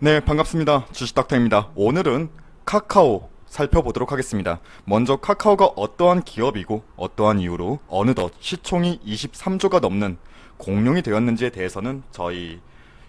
네, 반갑습니다. 주식닥터입니다. 오늘은 카카오 살펴보도록 하겠습니다. 먼저 카카오가 어떠한 기업이고 어떠한 이유로 어느덧 시총이 23조가 넘는 공룡이 되었는지에 대해서는 저희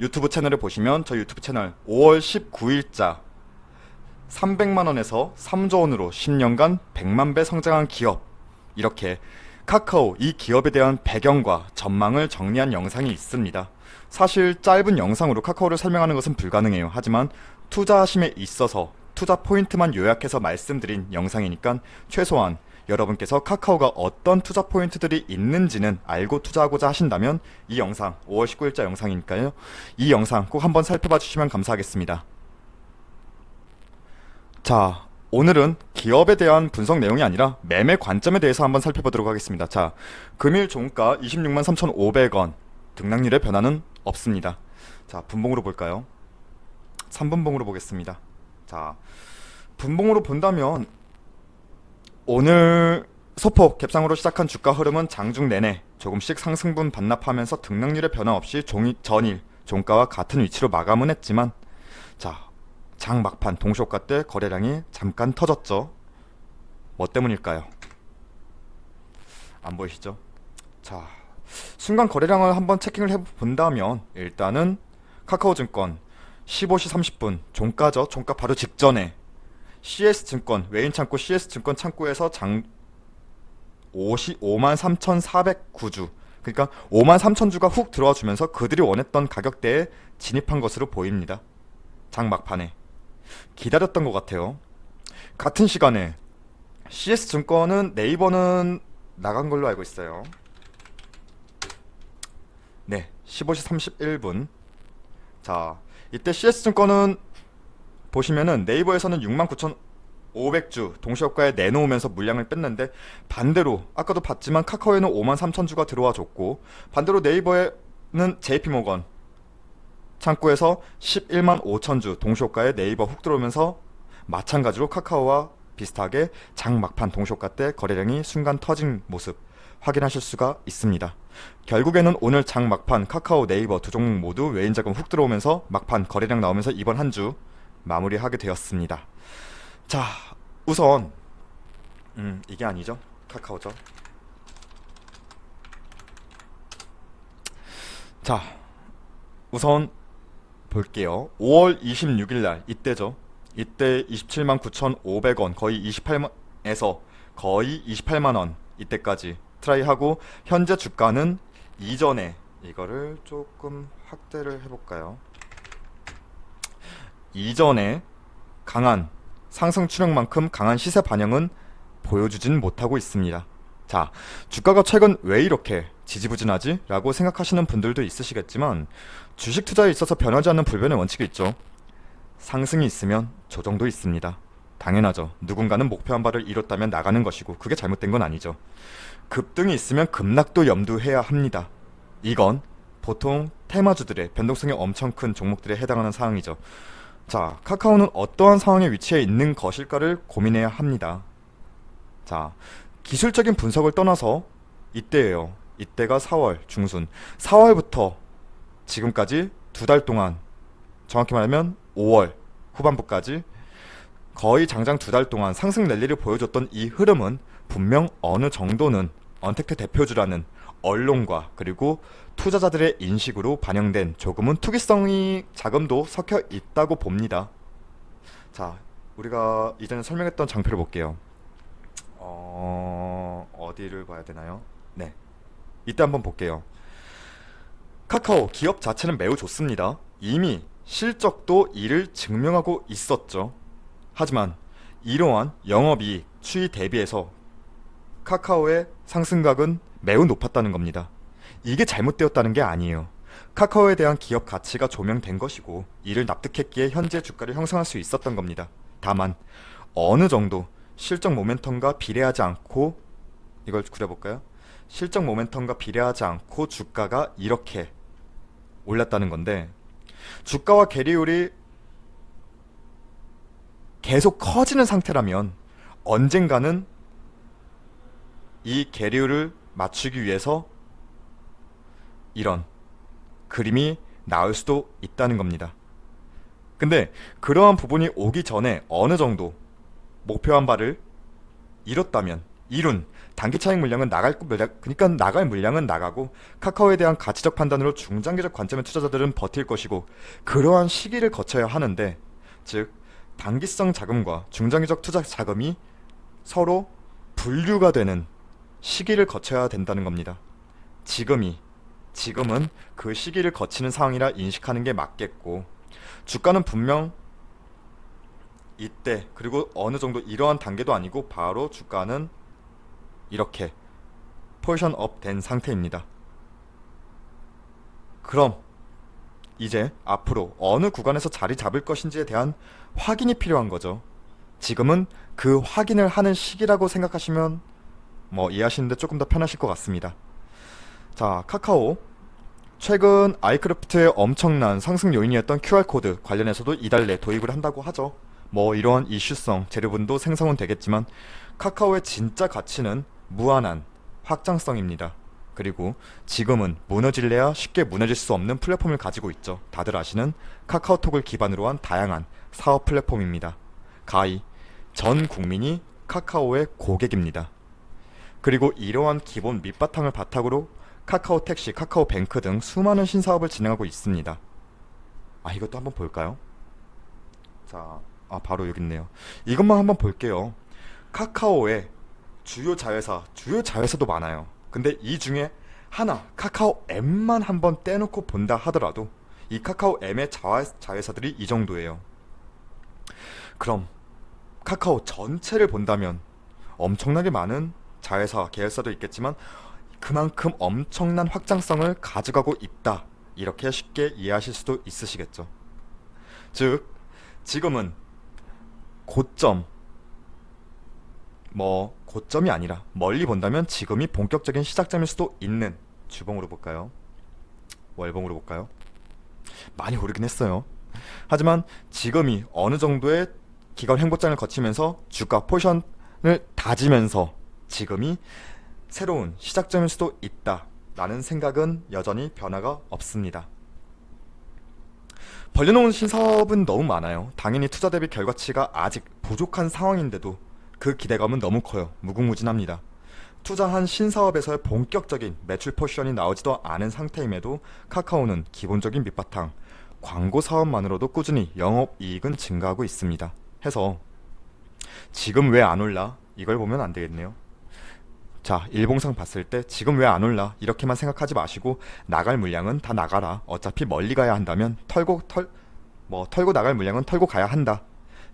유튜브 채널을 보시면 저희 유튜브 채널 5월 19일자 300만 원에서 3조 원으로 10년간 100만 배 성장한 기업 이렇게 카카오 이 기업에 대한 배경과 전망을 정리한 영상이 있습니다. 사실 짧은 영상으로 카카오를 설명하는 것은 불가능해요. 하지만 투자하심에 있어서 투자 포인트만 요약해서 말씀드린 영상이니까 최소한 여러분께서 카카오가 어떤 투자 포인트들이 있는지는 알고 투자하고자 하신다면 이 영상 5월 19일자 영상이니까요. 이 영상 꼭 한번 살펴봐 주시면 감사하겠습니다. 자, 오늘은 기업에 대한 분석 내용이 아니라 매매 관점에 대해서 한번 살펴보도록 하겠습니다. 자, 금일 종가 26만 3,500원. 등락률의 변화는 없습니다. 자, 분봉으로 볼까요? 3분봉으로 보겠습니다. 자, 분봉으로 본다면 오늘 소폭 갭상으로 시작한 주가 흐름은 장중 내내 조금씩 상승분 반납하면서 등락률의 변화 없이 종이, 전일 종가와 같은 위치로 마감은 했지만 자, 장 막판 동시호가 때 거래량이 잠깐 터졌죠. 뭐 때문일까요? 안 보이시죠? 자, 순간 거래량을 한번 체킹을 해본다면 일단은 카카오증권 15시 30분 종가죠. 종가 바로 직전에 CS증권 외인 창고 CS증권 창고에서 장 55만 3,409주 그러니까 5만 3천 주가 훅 들어와 주면서 그들이 원했던 가격대에 진입한 것으로 보입니다. 장 막판에 기다렸던 것 같아요. 같은 시간에 CS증권은 네이버는 나간 걸로 알고 있어요. 네, 15시 31분. 자, 이때 CS증권은 보시면은 네이버에서는 69,500주 동시효과에 내놓으면서 물량을 뺐는데 반대로 아까도 봤지만 카카오에는 5만 3천 주가 들어와 줬고 반대로 네이버에는 JP모건 창구에서 11만 5천 주 동시효과에 네이버 훅 들어오면서 마찬가지로 카카오와 비슷하게 장 막판 동시효과 때 거래량이 순간 터진 모습 확인하실 수가 있습니다. 결국에는 오늘 장 막판 카카오 네이버 두 종목 모두 외인 자금 훅 들어오면서 막판 거래량 나오면서 이번 한 주 마무리하게 되었습니다. 자, 우선 음, 이게 아니죠. 카카오죠. 자, 우선 볼게요. 5월 26일 날 이때죠. 이때 27만 9,500원 거의 28만에서 거의 28만 원 이때까지 트라이하고 현재 주가는 이전에 이거를 조금 확대를 해볼까요? 이전에 강한 상승 추력만큼 강한 시세 반영은 보여주진 못하고 있습니다. 자, 주가가 최근 왜 이렇게 지지부진하지? 라고 생각하시는 분들도 있으시겠지만 주식 투자에 있어서 변하지 않는 불변의 원칙이 있죠. 상승이 있으면 조정도 있습니다. 당연하죠. 누군가는 목표한 바를 이뤘다면 나가는 것이고 그게 잘못된 건 아니죠. 급등이 있으면 급락도 염두해야 합니다. 이건 보통 테마주들의 변동성이 엄청 큰 종목들에 해당하는 사항이죠. 자, 카카오는 어떠한 상황에 위치해 있는 것일까를 고민해야 합니다. 자, 기술적인 분석을 떠나서 이때예요. 이때가 4월 중순. 4월부터 지금까지 두 달 동안 정확히 말하면 5월 후반부까지 거의 장장 두 달 동안 상승 랠리를 보여줬던 이 흐름은 분명 어느 정도는 언택트 대표주라는 언론과 그리고 투자자들의 인식으로 반영된 조금은 투기성이 자금도 섞여 있다고 봅니다. 자, 우리가 이전에 설명했던 장표를 볼게요. 어, 어디를 봐야 되나요? 네. 이때 한번 볼게요. 카카오 기업 자체는 매우 좋습니다. 이미 실적도 이를 증명하고 있었죠. 하지만 이러한 영업이익 추이 대비해서 카카오의 상승각은 매우 높았다는 겁니다. 이게 잘못되었다는 게 아니에요. 카카오에 대한 기업 가치가 조명된 것이고 이를 납득했기에 현재 주가를 형성할 수 있었던 겁니다. 다만 어느 정도 실적 모멘텀과 비례하지 않고 이걸 그려볼까요? 실적 모멘텀과 비례하지 않고 주가가 이렇게 올랐다는 건데 주가와 계리율이 계속 커지는 상태라면 언젠가는 이 계리율을 맞추기 위해서 이런 그림이 나올 수도 있다는 겁니다. 근데 그러한 부분이 오기 전에 어느 정도 목표한 바를 이뤘다면 이룬 단기 차익 물량은 나갈 그러니까 나갈 물량은 나가고 카카오에 대한 가치적 판단으로 중장기적 관점의 투자자들은 버틸 것이고 그러한 시기를 거쳐야 하는데 즉 단기성 자금과 중장기적 투자 자금이 서로 분류가 되는 시기를 거쳐야 된다는 겁니다. 지금이 지금은 그 시기를 거치는 상황이라 인식하는 게 맞겠고 주가는 분명 이때 그리고 어느 정도 이러한 단계도 아니고 바로 주가는 이렇게 포지션 업 된 상태입니다. 그럼 이제 앞으로 어느 구간에서 자리 잡을 것인지에 대한 확인이 필요한 거죠. 지금은 그 확인을 하는 시기라고 생각하시면 뭐 이해하시는데 조금 더 편하실 것 같습니다. 자, 카카오 최근 아이크래프트의 엄청난 상승 요인이었던 QR코드 관련해서도 이달 내 도입을 한다고 하죠. 뭐 이러한 이슈성, 재료분도 생성은 되겠지만 카카오의 진짜 가치는 무한한 확장성입니다. 그리고 지금은 무너질래야 쉽게 무너질 수 없는 플랫폼을 가지고 있죠. 다들 아시는 카카오톡을 기반으로 한 다양한 사업 플랫폼입니다. 가히 전 국민이 카카오의 고객입니다. 그리고 이러한 기본 밑바탕을 바탕으로 카카오 택시, 카카오 뱅크 등 수많은 신사업을 진행하고 있습니다. 아, 이것도 한번 볼까요? 자, 아, 바로 여기 있네요. 이것만 한번 볼게요. 카카오의 주요 자회사, 주요 자회사도 많아요. 근데 이 중에 하나, 카카오 M만 한번 떼놓고 본다 하더라도 이 카카오 M의 자회, 자회사들이 이 정도예요. 그럼 카카오 전체를 본다면 엄청나게 많은 자회사, 계열사도 있겠지만 그만큼 엄청난 확장성을 가져가고 있다. 이렇게 쉽게 이해하실 수도 있으시겠죠. 즉, 지금은 고점, 뭐, 고점이 아니라 멀리 본다면 지금이 본격적인 시작점일 수도 있는 주봉으로 볼까요? 월봉으로 볼까요? 많이 오르긴 했어요. 하지만 지금이 어느 정도의 기간 횡보장을 거치면서 주가 포션을 다지면서 지금이 새로운 시작점일 수도 있다. 라는 생각은 여전히 변화가 없습니다. 벌려놓은 신사업은 너무 많아요. 당연히 투자 대비 결과치가 아직 부족한 상황인데도 그 기대감은 너무 커요. 무궁무진합니다. 투자한 신사업에서의 본격적인 매출 포션이 나오지도 않은 상태임에도 카카오는 기본적인 밑바탕, 광고 사업만으로도 꾸준히 영업 이익은 증가하고 있습니다. 해서 지금 왜 안 올라? 이걸 보면 안 되겠네요. 자, 일봉상 봤을 때 지금 왜 안 올라? 이렇게만 생각하지 마시고 나갈 물량은 다 나가라. 어차피 멀리 가야 한다면 털고 털 뭐 털고 나갈 물량은 털고 가야 한다.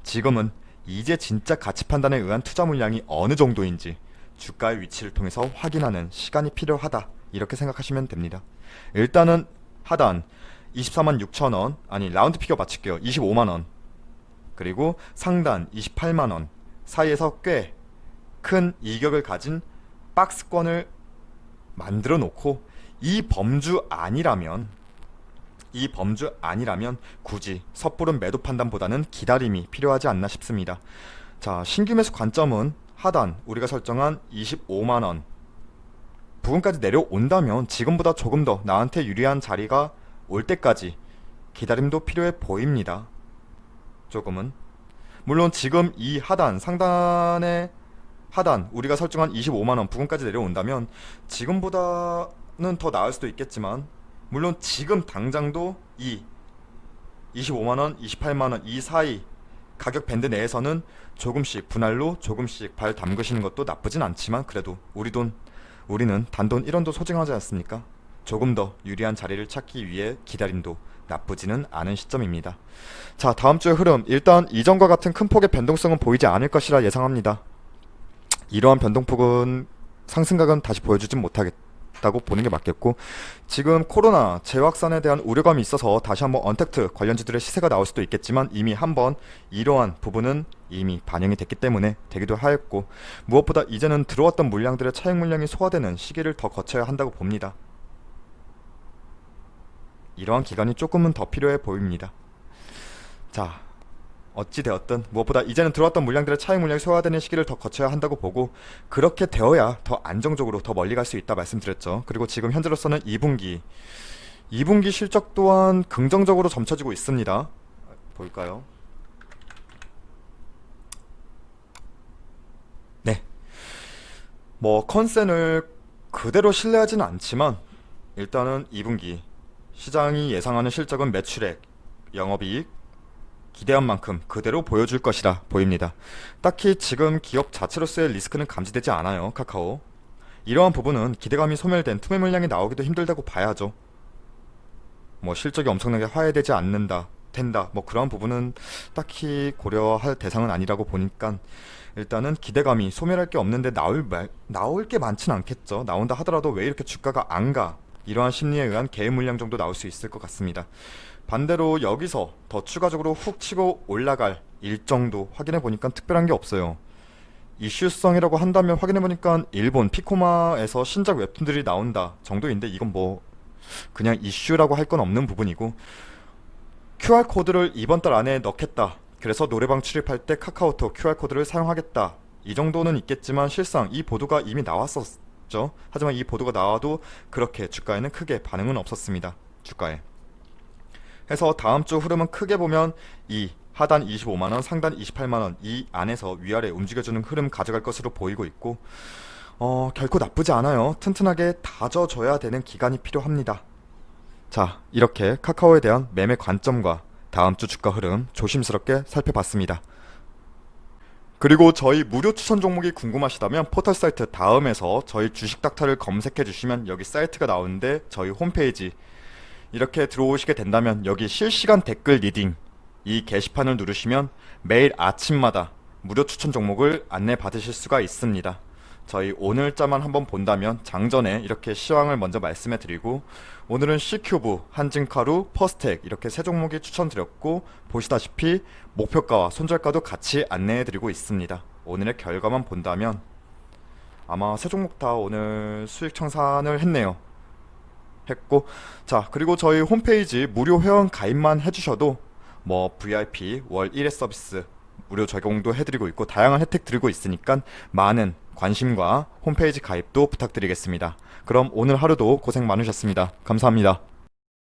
지금은 이제 진짜 가치 판단에 의한 투자 물량이 어느 정도인지 주가의 위치를 통해서 확인하는 시간이 필요하다. 이렇게 생각하시면 됩니다. 일단은 하단 24만 6천 원 아니 라운드 피겨 맞출게요. 25만 원. 그리고 상단 28만 원 사이에서 꽤 큰 이격을 가진 박스권을 만들어 놓고 이 범주 아니라면 이 범주 아니라면 굳이 섣부른 매도 판단보다는 기다림이 필요하지 않나 싶습니다. 자, 신규 매수 관점은 하단 우리가 설정한 25만 원 부근까지 내려온다면 지금보다 조금 더 나한테 유리한 자리가 올 때까지 기다림도 필요해 보입니다. 조금은 물론 지금 이 하단 상단의 하단 우리가 설정한 25만 원 부근까지 내려온다면 지금보다는 더 나을 수도 있겠지만 물론 지금 당장도 이 25만 원, 28만 원 이 사이 가격 밴드 내에서는 조금씩 분할로 조금씩 발 담그시는 것도 나쁘진 않지만 그래도 우리 돈 우리는 단돈 1원도 소중하지 않습니까? 조금 더 유리한 자리를 찾기 위해 기다림도 나쁘지는 않은 시점입니다. 자, 다음 주의 흐름. 일단 이전과 같은 큰 폭의 변동성은 보이지 않을 것이라 예상합니다. 이러한 변동폭은 상승각은 다시 보여주진 못하겠다고 보는 게 맞겠고 지금 코로나 재확산에 대한 우려감이 있어서 다시 한번 언택트 관련주들의 시세가 나올 수도 있겠지만 이미 한번 이러한 부분은 이미 반영이 됐기 때문에 되기도 하였고 무엇보다 이제는 들어왔던 물량들의 차익 물량이 소화되는 시기를 더 거쳐야 한다고 봅니다. 이러한 기간이 조금은 더 필요해 보입니다. 자, 어찌 되었든 무엇보다 이제는 들어왔던 물량들의 차익 물량이 소화되는 시기를 더 거쳐야 한다고 보고 그렇게 되어야 더 안정적으로 더 멀리 갈 수 있다 말씀드렸죠. 그리고 지금 현재로서는 2분기 2분기 실적 또한 긍정적으로 점쳐지고 있습니다. 볼까요? 네. 뭐 컨센을 그대로 신뢰하지는 않지만 일단은 2분기 시장이 예상하는 실적은 매출액, 영업이익 기대한 만큼 그대로 보여줄 것이라 보입니다. 딱히 지금 기업 자체로서의 리스크는 감지되지 않아요. 카카오. 이러한 부분은 기대감이 소멸된 투매 물량이 나오기도 힘들다고 봐야죠. 뭐 실적이 엄청나게 화해되지 않는다, 된다, 뭐 그런 부분은 딱히 고려할 대상은 아니라고 보니까 일단은 기대감이 소멸할 게 없는데 나올 말, 나올 게 많진 않겠죠. 나온다 하더라도 왜 이렇게 주가가 안 가? 이러한 심리에 의한 개인 물량 정도 나올 수 있을 것 같습니다. 반대로 여기서 더 추가적으로 훅 치고 올라갈 일정도 확인해 보니까 특별한 게 없어요. 이슈성이라고 한다면 확인해 보니까 일본 피코마에서 신작 웹툰들이 나온다 정도인데 이건 뭐 그냥 이슈라고 할 건 없는 부분이고 QR 코드를 이번 달 안에 넣겠다. 그래서 노래방 출입할 때 카카오톡 QR 코드를 사용하겠다. 이 정도는 있겠지만 실상 이 보도가 이미 나왔었죠. 하지만 이 보도가 나와도 그렇게 주가에는 크게 반응은 없었습니다. 주가에. 해서 다음 주 흐름은 크게 보면 이 하단 25만 원, 상단 28만 원 이 안에서 위아래 움직여주는 흐름 가져갈 것으로 보이고 있고 어 결코 나쁘지 않아요. 튼튼하게 다져줘야 되는 기간이 필요합니다. 자 이렇게 카카오에 대한 매매 관점과 다음 주 주가 흐름 조심스럽게 살펴봤습니다. 그리고 저희 무료 추천 종목이 궁금하시다면 포털 사이트 다음에서 저희 주식 닥터를 검색해 주시면 여기 사이트가 나오는데 저희 홈페이지 이렇게 들어오시게 된다면 여기 실시간 댓글 리딩 이 게시판을 누르시면 매일 아침마다 무료 추천 종목을 안내 받으실 수가 있습니다. 저희 오늘자만 한번 본다면 장전에 이렇게 시황을 먼저 말씀해 드리고 오늘은 C큐브, 한진카루, 퍼스텍 이렇게 세 종목이 추천드렸고 보시다시피 목표가와 손절가도 같이 안내해 드리고 있습니다. 오늘의 결과만 본다면 아마 세 종목 다 오늘 수익 청산을 했네요. 했고 자 그리고 저희 홈페이지 무료 회원 가입만 해주셔도 뭐 VIP 월 1회 서비스 무료 적용도 해드리고 있고 다양한 혜택 드리고 있으니까 많은 관심과 홈페이지 가입도 부탁드리겠습니다. 그럼 오늘 하루도 고생 많으셨습니다. 감사합니다.